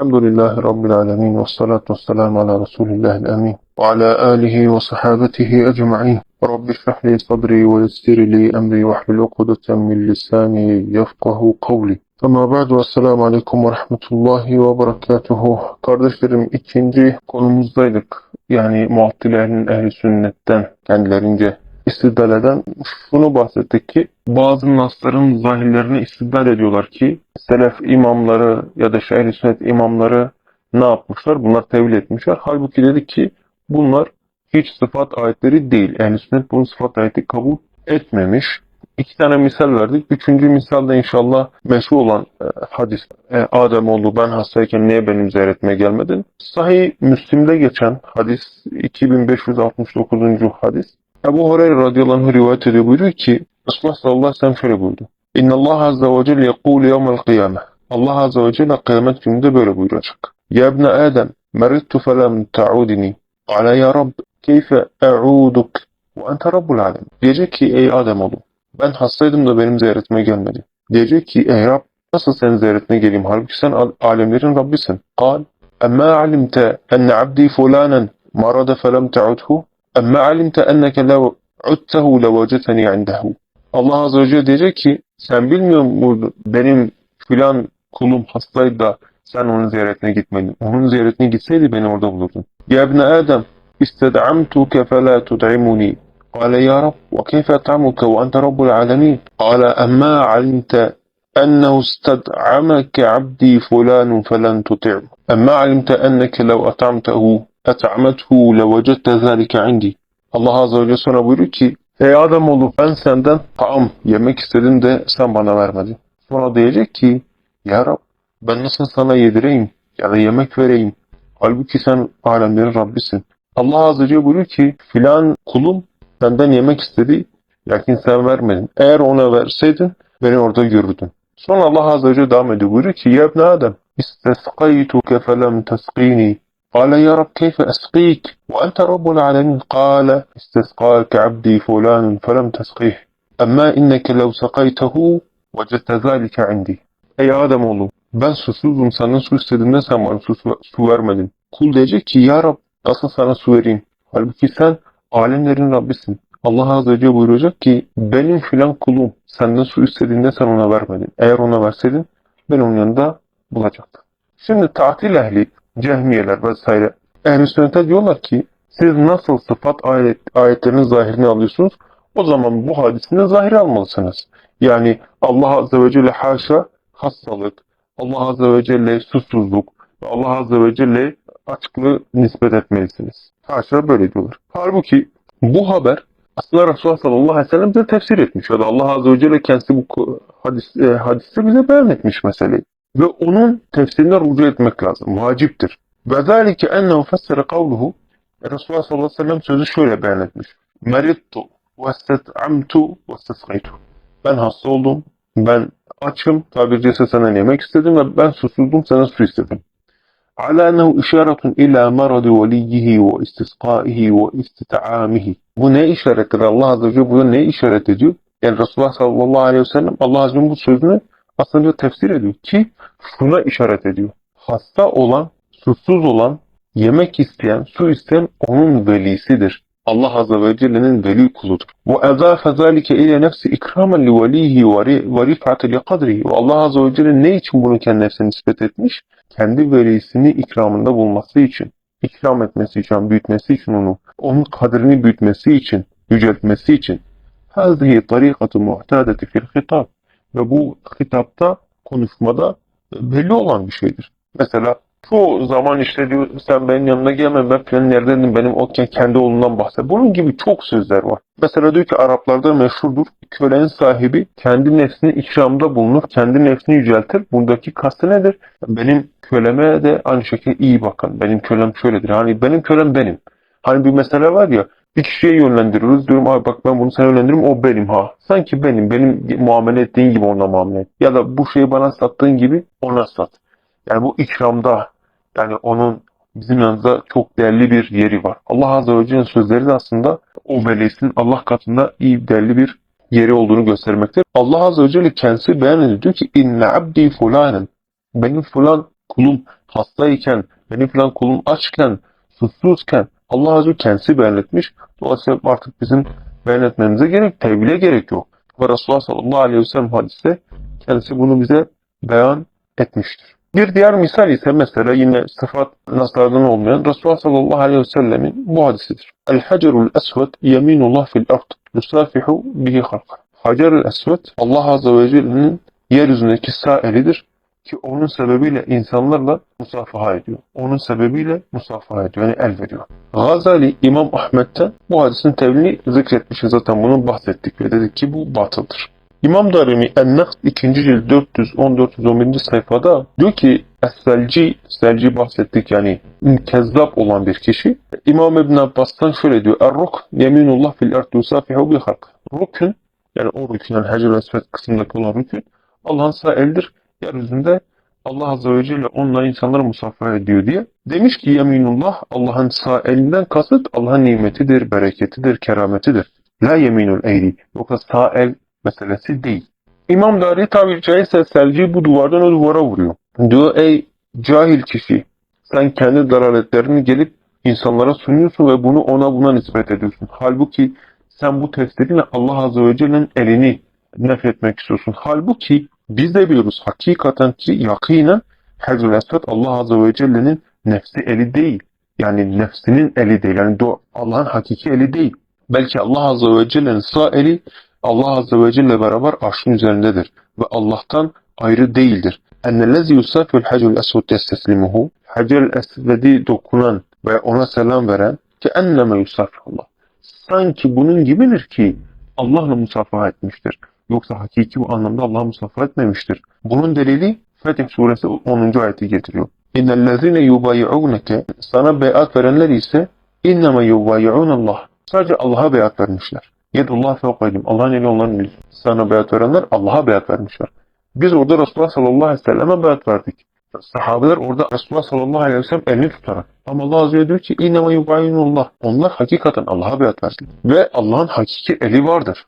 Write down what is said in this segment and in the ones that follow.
Elhamdülillahi Rabbil alemin ve salatu ve selamu ala Resulillahil emin ve ala alihi ve sahabetihi ecma'in. Rabbi şrah li sadri ve yessir li emri ve hlul ukdeten min lisani yefkahu kavli. Ama ba'du esselamu aleyküm ve rahmetullahi ve berekatuhu. Kardeşlerim ikinci konumuzdaydık. Yani muattilerin ehli sünnetten kendilerince istidlal eden şunu bahsettik ki bazı nasların zahirlerini istidlal ediyorlar ki selef imamları ya da şehir sünnet imamları ne yapmışlar? Bunlar tevil etmişler. Halbuki dedik ki bunlar hiç sıfat ayetleri değil. Ehl-i sünnet bunu sıfat ayeti kabul etmemiş. İki tane misal verdik. Üçüncü misalde inşallah meşhur olan e, hadis. E, Adem oldu ben hastayken niye benim ziyaretime gelmedin? Sahih Müslim'de geçen hadis 2569. hadis. Ebu Hureyre radıyallahu anh rivayet ediyor buyuruyor ki Resulullah sallallahu aleyhi ve sellem şöyle buyurdu. İnna Allah azze ve celle yekulu yevmel kıyame. Allah azze ve celle kıyamet gününde böyle buyuracak. Ya ibne Adem merittu felem ta'udini. Ala ya Rab keyfe e'uduk ve ente rabbul alem. Diyecek ki ey Adem oğlum ben hastaydım da benim ziyaretime gelmedi. Diyecek ki ey Rab nasıl senin ziyaretine geleyim halbuki sen al- alemlerin Rabbisin. Kal Emma alimte enne abdi fulanen marada felem ta'udhu Emma alimte enneke lev udtehu levaceteni indehu Allah Azze ve Celle diyecek ki sen bilmiyor muydun benim filan kulum hastaydı da sen onun ziyaretine gitmedin. Onun ziyaretine gitseydi beni orada bulurdun. Ya ibne Adem isted'amtuke felâ tud'imuni. قال يا رب وكيف أطعمك وأنت رب العالمين قال أما علمت أنه استدعمك عبدي فلان فلن تطعم أما علمت أنك لو أطعمته et'amethû levecette zâlike indi. Allah Azze ve Celle sonra buyuruyor ki Ey adam oğlu ben senden taam yemek istedim de sen bana vermedin. Sonra diyecek ki Ya Rab ben nasıl sana yedireyim ya da yemek vereyim. Halbuki sen alemlerin Rabbisin. Allah Azze ve Celle buyuruyor ki filan kulum senden yemek istedi lakin sen vermedin. Eğer ona verseydin beni orada görürdün. Sonra Allah Azze ve Celle devam ediyor buyuruyor ki Ya Ebne Adem isteskaytuke felem teskini قال يا رب كيف أسقيك وأنت رب العالمين قال استسقاك عبدي فلان فلم تسقيه أما إنك لو سقيته وجدت ذلك عندي Ey Ademoğlu ben susuzum senden su istediğimde sen bana su, su vermedin. Kul diyecek ki ya Rab nasıl sana su vereyim? Halbuki sen alemlerin Rabbisin. Allah Azze ve Celle buyuracak ki benim filan kulum senden su istediğinde sen ona vermedin. Eğer ona verseydin ben onun yanında bulacaktım. Şimdi tatil ehli cehmiyeler vesaire ehl sünnete diyorlar ki siz nasıl sıfat ayet, ayetlerinin zahirini alıyorsunuz o zaman bu hadisini zahiri almalısınız. Yani Allah Azze ve Celle haşa hastalık, Allah Azze ve Celle susuzluk ve Allah Azze ve Celle açıklığı nispet etmelisiniz. Haşa böyle diyorlar. Halbuki bu haber aslında Resulullah sallallahu aleyhi ve sellem bize tefsir etmiş ya da Allah Azze ve Celle kendisi bu hadis, e, hadiste bize beyan etmiş meseleyi Ve onun tefsirine rücu etmek lazım. Vaciptir. Ve zâlike ennehu fessere kavluhu Resulullah sallallahu aleyhi ve sellem sözü şöyle beyan etmiş. Merittu ve sted'amtu ve stesgaytu. Ben hasta oldum. Ben açım. Tabiri caizse senden yemek istedim ve ben susuzdum. Sana su istedim. على أنه إشارة إلى مرض وليه وإستسقائه واستطعامه. Bu ne işarettir? Allah Azze ve Celle bu ne işaret ediyor? Yani Resulullah sallallahu aleyhi ve sellem Allah Azze ve Celle bu sözünü aslında tefsir ediyor ki şuna işaret ediyor. Hasta olan, susuz olan, yemek isteyen, su isteyen onun velisidir. Allah Azze ve Celle'nin veli kuludur. وَاَذَافَ ذَٰلِكَ اِلَى نَفْسِ اِكْرَامًا لِوَلِيهِ وَرِفْعَةً لِقَدْرِهِ Ve Allah Azze ve Celle ne için bunu kendi nefsine nispet etmiş? Kendi velisini ikramında bulması için, ikram etmesi için, büyütmesi için onu, onun kadrini büyütmesi için, yüceltmesi için. هذه طريقة معتادة في الخطاب ve bu hitapta, konuşmada belli olan bir şeydir. Mesela çoğu zaman işte diyor sen benim yanına gelme ben filan neredenim benim o ke- kendi oğlundan bahsediyor. Bunun gibi çok sözler var. Mesela diyor ki Araplarda meşhurdur. Kölenin sahibi kendi nefsini ikramda bulunur, kendi nefsini yüceltir. Buradaki kastı nedir? Benim köleme de aynı şekilde iyi bakın. Benim kölem şöyledir. Hani benim kölem benim. Hani bir mesele var ya bir kişiye yönlendiriyoruz. Diyorum abi bak ben bunu sana yönlendiririm o benim ha. Sanki benim. Benim muamele ettiğin gibi ona muamele et. Ya da bu şeyi bana sattığın gibi ona sat. Yani bu ikramda yani onun bizim yanımızda çok değerli bir yeri var. Allah Azze ve Celle'nin sözleri de aslında o velisinin Allah katında iyi değerli bir yeri olduğunu göstermektedir. Allah Azze ve Celle kendisi beyan ediyor diyor ki inne abdi fulanen benim falan kulum hastayken, benim falan kulum açken, susuzken Allah Azze kendisi beyan etmiş. Dolayısıyla artık bizim beyan etmemize gerek, tevhile gerek yok. Ve Resulullah sallallahu aleyhi ve sellem hadiste kendisi bunu bize beyan etmiştir. Bir diğer misal ise mesela yine sıfat naslardan olmayan Resulullah sallallahu aleyhi ve sellemin bu hadisidir. El hacerul esved yeminullah fil ard yusafihu bihi halka. Hacerul esved Allah azze ve celle'nin yeryüzündeki sağ elidir ki onun sebebiyle insanlarla musafaha ediyor. Onun sebebiyle musafaha ediyor. Yani el veriyor. Gazali İmam Ahmet'ten bu hadisin tevilini zikretmişiz. Zaten bunu bahsettik ve dedik ki bu batıldır. İmam Darimi En-Nakd 2. cilt 410-411. sayfada diyor ki Es-Selci, Selci bahsettik yani kezzap olan bir kişi. İmam İbn Abbas'tan şöyle diyor. Er-Ruk yeminullah fil erd yusafihu bi halk. Rukun yani o rükün yani Hacer kısmındaki olan rükün Allah'ın sağ eldir. Yeryüzünde Allah Azze ve Celle onunla insanları musafaha ediyor diye. Demiş ki yeminullah Allah'ın sağ elinden kasıt Allah'ın nimetidir, bereketidir, kerametidir. La yeminul eydi. Yoksa sağ el meselesi değil. İmam Dari tabiri caizse selci bu duvardan o duvara vuruyor. Diyor ey cahil kişi sen kendi dalaletlerini gelip insanlara sunuyorsun ve bunu ona buna nispet ediyorsun. Halbuki sen bu tefsirinle Allah Azze ve Celle'nin elini nefretmek istiyorsun. Halbuki biz de biliyoruz hakikaten ki yakinen Hezrül Esved Allah Azze ve Celle'nin nefsi eli değil. Yani nefsinin eli değil. Yani Allah'ın hakiki eli değil. Belki Allah Azze ve Celle'nin sağ eli Allah Azze ve Celle beraber arşın üzerindedir. Ve Allah'tan ayrı değildir. Ennellezi yusafül hacül esved yesteslimuhu Hacer esvedi dokunan ve ona selam veren ki enneme yusafillah. Sanki bunun gibidir ki Allah'la musafaha etmiştir. Yoksa hakiki bu anlamda Allah'a musafaha etmemiştir. Bunun delili Fetih suresi 10. ayeti getiriyor. İnnellezine yubayi'uneke sana beyat verenler ise inneme yubayi'unallah. Sadece Allah'a beyat vermişler. Yedullah fevkaydim. Allah'ın eli onların eli. Sana beyat verenler Allah'a beyat vermişler. Biz orada Resulullah sallallahu aleyhi ve selleme beyat verdik. Sahabeler orada Resulullah sallallahu aleyhi ve sellem elini tutarak. Ama Allah Azze diyor ki İnneme yubayyinullah. Onlar hakikaten Allah'a beyat verdiler. Ve Allah'ın hakiki eli vardır.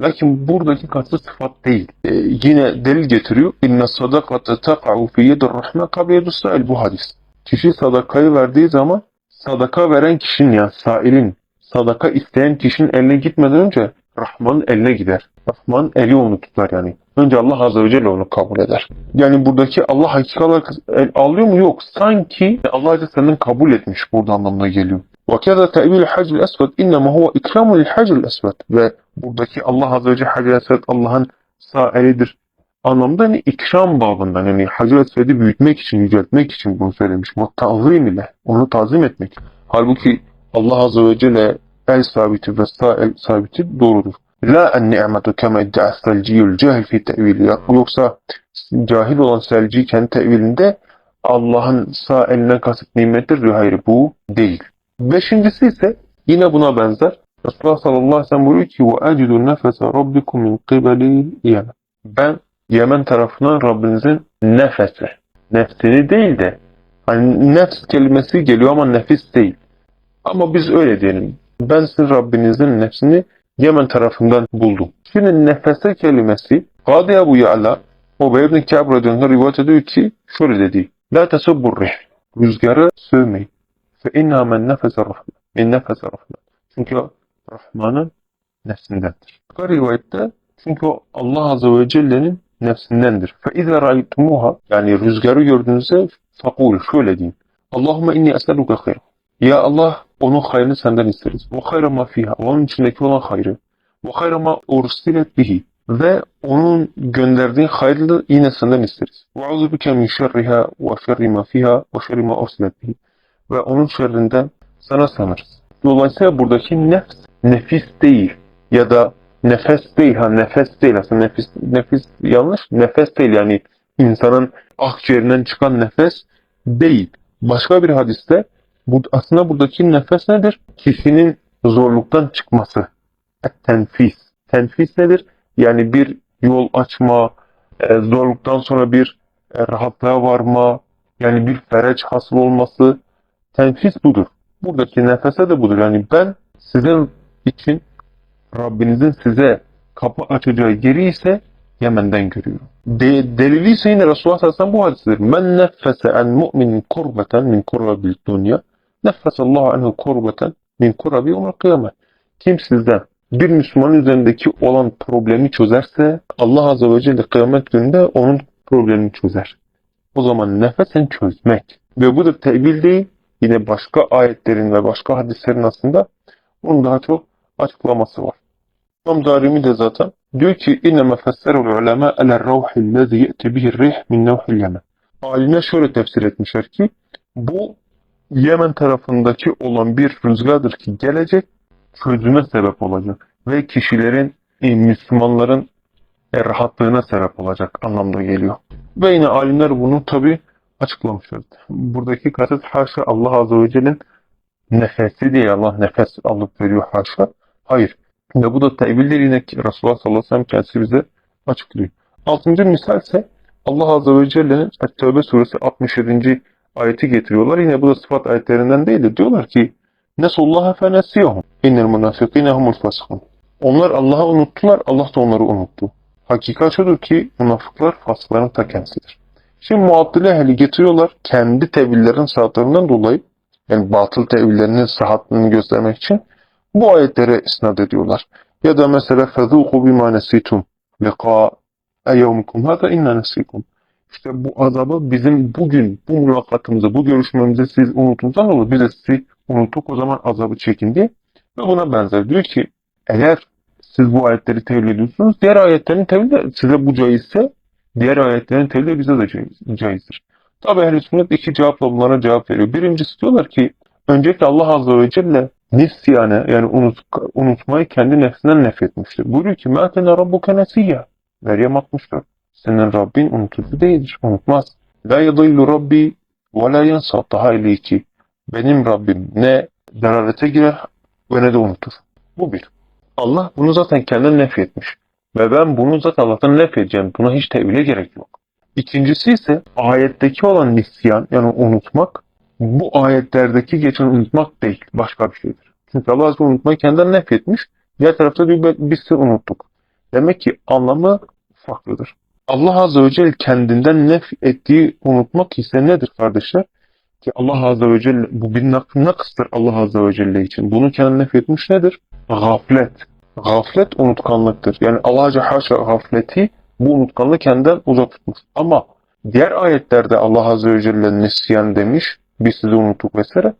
Lakin buradaki kastı sıfat değil. Ee, yine delil getiriyor. İnne sadakate taka'u fi yedir rahme kabiyedus sa'il bu hadis. Kişi sadakayı verdiği zaman sadaka veren kişinin yani sailin sadaka isteyen kişinin eline gitmeden önce Rahman'ın eline gider. Rahman'ın eli onu tutar yani. Önce Allah Azze ve Celle onu kabul eder. Yani buradaki Allah hakiki olarak el alıyor mu? Yok. Sanki Allah Azze senden kabul etmiş burada anlamına geliyor. وَكَذَا تَعْوِيلُ الْحَجْرِ الْأَسْوَدِ اِنَّمَا هُوَ اِكْرَامُ لِلْحَجْرِ الْأَسْوَدِ Ve buradaki Allah Azze ve Celle Hacer Esved Allah'ın sağ elidir anlamda hani ikram babından yani Hacer Esved'i büyütmek için, yüceltmek için bunu söylemiş. Muttazim ile onu tazim etmek. Halbuki Allah Azze ve Celle el sabiti ve sağ el sabiti doğrudur. La en ni'metu kema iddia selciyul cahil fi tevili. Yoksa cahil olan selci kendi tevilinde Allah'ın sağ eline kasıt nimettir diyor. Hayır bu değil. Beşincisi ise yine buna benzer. Resulullah sallallahu aleyhi ve sellem buyuruyor ki وَاَجِدُ النَّفَسَ رَبِّكُمْ مِنْ قِبَلِ Yemen. Ben Yemen tarafından Rabbinizin nefesi, nefsini değil de hani nefs kelimesi geliyor ama nefis değil. Ama biz öyle diyelim. Ben sizin Rabbinizin nefsini Yemen tarafından buldum. Şimdi nefese kelimesi Gadi Ebu Ya'la Ubey ibn Ka'b radıyallahu rivayet ediyor ki şöyle dedi. La tesubbur rih. Rüzgarı sövmeyin. Fe inna men nefese rahman. Min nefese rahman. Çünkü Rahman'ın nefsindendir. Bu rivayette çünkü Allah Azze ve Celle'nin nefsindendir. Fe izâ ra'aytumuha yani rüzgarı gördüğünüzde fakul şöyle deyin. Allahümme inni es'eluke hayr. Ya Allah onun hayrını senden isteriz. Ve hayra ma fiha. Onun içindeki olan hayrı. Ve hayra ma ursilet bihi. Ve onun gönderdiği hayrı yine senden isteriz. Ve auzu bike min şerriha ve şerri ma fiha ve şerri ma ursilet bihi. Ve onun şerrinden sana sığınırız. Dolayısıyla buradaki nefs nefis değil ya da nefes değil ha nefes değil aslında nefis nefis yanlış nefes değil yani insanın akciğerinden çıkan nefes değil. Başka bir hadiste bu aslında buradaki nefes nedir? Kişinin zorluktan çıkması. Tenfis. Tenfis nedir? Yani bir yol açma, e, zorluktan sonra bir e, rahatlığa varma, yani bir fereç hasıl olması. Tenfis budur. Buradaki nefese de budur. Yani ben sizin için Rabbinizin size kapı açacağı yeri ise Yemen'den görüyor. De, delili ise yine Resulullah bu hadistir. Men neffese en mu'minin kurbeten min kurrabil dünya neffesallahu anhu kurbeten min kurrabi umar kıyamet. Kim sizden bir Müslümanın üzerindeki olan problemi çözerse Allah Azze ve Celle kıyamet gününde onun problemini çözer. O zaman nefesen çözmek. Ve bu da tevil değil. Yine başka ayetlerin ve başka hadislerin aslında bunun daha çok açıklaması var. İmam Darimi de zaten diyor ki inneme fesserul ulema ele ravhillezi ye'ti bihi rih min nevhil yemen. Alimler şöyle tefsir etmişler ki bu Yemen tarafındaki olan bir rüzgardır ki gelecek çözüme sebep olacak ve kişilerin, e, Müslümanların e, rahatlığına sebep olacak anlamda geliyor. Ve yine alimler bunu tabi açıklamışlar. Buradaki kasıt haşa Allah Azze ve Celle'nin nefesi değil. Allah nefes alıp veriyor haşa. Hayır. Ve bu da tevilleri yine Resulullah sallallahu aleyhi ve sellem kendisi bize açıklıyor. Altıncı misal ise Allah Azze ve Celle'nin Tevbe suresi 67 ayeti getiriyorlar. Yine bu da sıfat ayetlerinden değil de diyorlar ki Nesullaha fenesiyahum. İnnel münafikine humul fasıkun. Onlar Allah'ı unuttular, Allah da onları unuttu. Hakikat şudur ki münafıklar fasıkların ta kendisidir. Şimdi muaddile ehli getiriyorlar kendi tevillerin saatlerinden dolayı yani batıl tevillerinin sıhhatini göstermek için bu ayetlere isnat ediyorlar. Ya da mesela فَذُوقُ بِمَا نَسِيتُمْ لِقَاءَ يَوْمِكُمْ هَذَا اِنَّا نَسِيكُمْ İşte bu azabı bizim bugün, bu mülakatımızı, bu görüşmemizi siz unutunuzdan dolayı biz de sizi unuttuk o zaman azabı çekin diye. Ve buna benzer. Diyor ki eğer siz bu ayetleri tevil ediyorsunuz, diğer ayetlerin tevili de size bu caizse diğer ayetlerin tevili de bize de caiz, caizdir. Tabi ehl sünnet iki cevapla bunlara cevap veriyor. Birincisi diyorlar ki öncelikle Allah Azze ve Celle nisyane yani unut, unutmayı kendi nefsinden nefretmiştir. Buyuruyor ki مَاْتَنَا رَبُّكَ نَسِيَّ Meryem 64. Senin Rabbin unutucu değildir, unutmaz. La yadillu Rabbi ve la yansa tahayliki. Benim Rabbim ne delalete girer ve ne de unutur. Bu bir. Allah bunu zaten kendine nef etmiş. Ve ben bunu zaten Allah'tan nef edeceğim. Buna hiç tevhile gerek yok. İkincisi ise ayetteki olan nisyan yani unutmak bu ayetlerdeki geçen unutmak değil. Başka bir şeydir. Çünkü Allah Azze unutmayı kendinden nef etmiş. Diğer tarafta diyor biz sizi şey unuttuk. Demek ki anlamı farklıdır. Allah Azze ve Celle kendinden nef ettiği unutmak ise nedir kardeşler? Ki Allah Azze ve Celle bu bir nak nakıstır Allah Azze ve Celle için. Bunu kendine nefretmiş nedir? Gaflet. Gaflet unutkanlıktır. Yani Allah Azze haşa gafleti bu unutkanlığı kendinden uzak tutmuş. Ama diğer ayetlerde Allah Azze ve Celle nisyan demiş. Biz sizi unuttuk vesaire.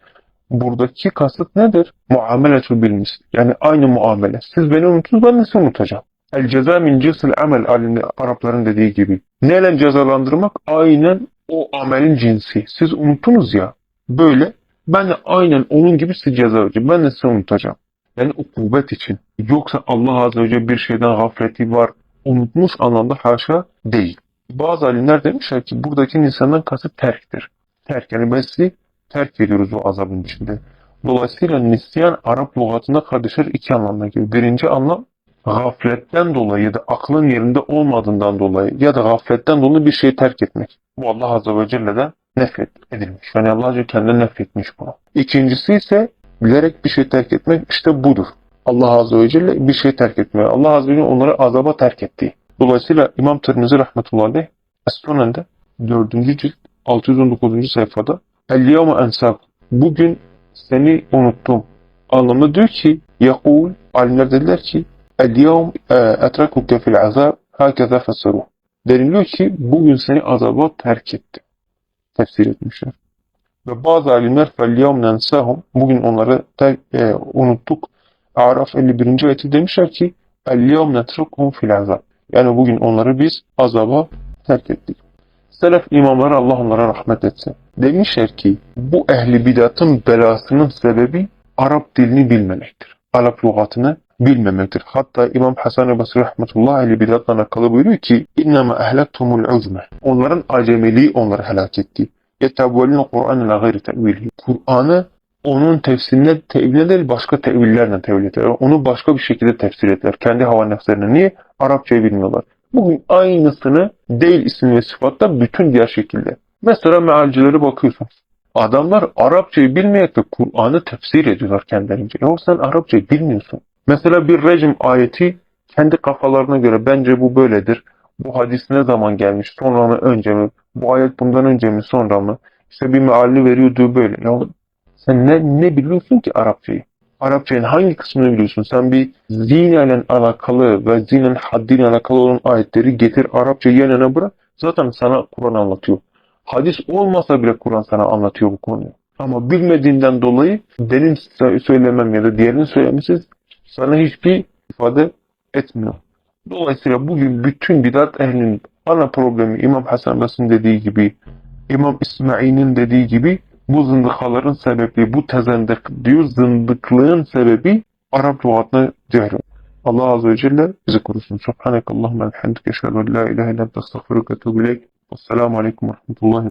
Buradaki kasıt nedir? Muameletul bilmiş. Yani aynı muamele. Siz beni unuttunuz ben sizi unutacağım. El ceza min cinsil amel alimli Arapların dediği gibi. Neyle cezalandırmak? Aynen o amelin cinsi. Siz unuttunuz ya. Böyle ben de aynen onun gibi sizi ceza vereceğim. Ben de sizi unutacağım. Yani ukubet için. Yoksa Allah Azze ve Celle bir şeyden gafleti var. Unutmuş anlamda haşa değil. Bazı alimler demişler ki buradaki insandan kasıt terktir. Terk yani ben sizi terk ediyoruz o azabın içinde. Dolayısıyla nisyan Arap lügatında kardeşler iki anlamda geliyor. Birinci anlam gafletten dolayı da aklın yerinde olmadığından dolayı ya da gafletten dolayı bir şeyi terk etmek. Bu Allah Azze ve Celle'den nefret edilmiş. Yani Allah Azze kendine nefretmiş bunu. İkincisi ise bilerek bir şey terk etmek işte budur. Allah Azze ve Celle bir şey terk etmiyor. Allah Azze ve Celle onları azaba terk etti. Dolayısıyla İmam Tirmizi rahmetullahi aleyh Es-Sunen'de 4. cilt 619. sayfada El-Yevme ensab Bugün seni unuttum. Anlamında diyor ki Yakul alimler dediler ki El-Yevm etrekuke fil azab hakeza fesseruh. Deniliyor ki bugün seni azaba terk etti. Tefsir etmişler. Ve bazı alimler فَالْيَوْمْ نَنْسَهُمْ Bugün onları ter, e, unuttuk. Araf 51. ayeti demişler ki اَلْيَوْمْ نَتْرُكُمْ fil azab. Yani bugün onları biz azaba terk ettik. Selef imamları Allah onlara rahmet etsin. Demişler ki bu ehli bidatın belasının sebebi Arap dilini bilmemektir. Arap lügatını bilmemektir. Hatta İmam Hasan-ı Basri rahmetullahi aleyhi bidatla alakalı buyuruyor ki اِنَّمَا اَهْلَكْتُمُ الْعُزْمَ Onların acemiliği onları helak etti. يَتَبْوَلِنَ قُرْآنِ لَا غَيْرِ تَعْوِيلِهِ Kur'an'ı onun tefsirine teviline değil başka tevillerle tevil ederler. Onu başka bir şekilde tefsir ettiler. Kendi hava nefslerine. Niye? Arapçayı bilmiyorlar. Bugün aynısını değil isim ve sıfatta bütün diğer şekilde. Mesela mealcilere bakıyorsunuz. Adamlar Arapçayı bilmeyerek de Kur'an'ı tefsir ediyorlar kendilerince. Ya sen Arapçayı bilmiyorsun. Mesela bir rejim ayeti kendi kafalarına göre bence bu böyledir. Bu hadis ne zaman gelmiş? Sonra mı önce mi? Bu ayet bundan önce mi sonra mı? İşte bir mealli veriyordu böyle. Ya sen ne, ne biliyorsun ki Arapçayı? Arapçanın hangi kısmını biliyorsun? Sen bir zina alakalı ve zinin haddiyle alakalı olan ayetleri getir Arapça yanına bırak. Zaten sana Kur'an anlatıyor. Hadis olmasa bile Kur'an sana anlatıyor bu konuyu. Ama bilmediğinden dolayı benim sö- söylemem ya da diğerinin söylemesi sana hiçbir ifade etmiyor. Dolayısıyla bugün bütün bidat ehlinin ana problemi İmam Hasan Basri'nin dediği gibi, İmam İsmail'in dediği gibi bu zındıkaların sebebi, bu tezendik diyor zındıklığın sebebi Arap lügatını cehri. Allah Azze ve Celle bizi korusun. Subhanakallahumma elhamdülillah. Eşhedü en la ilahe illa estağfiruke ve. Vesselamu aleyküm ve rahmetullahi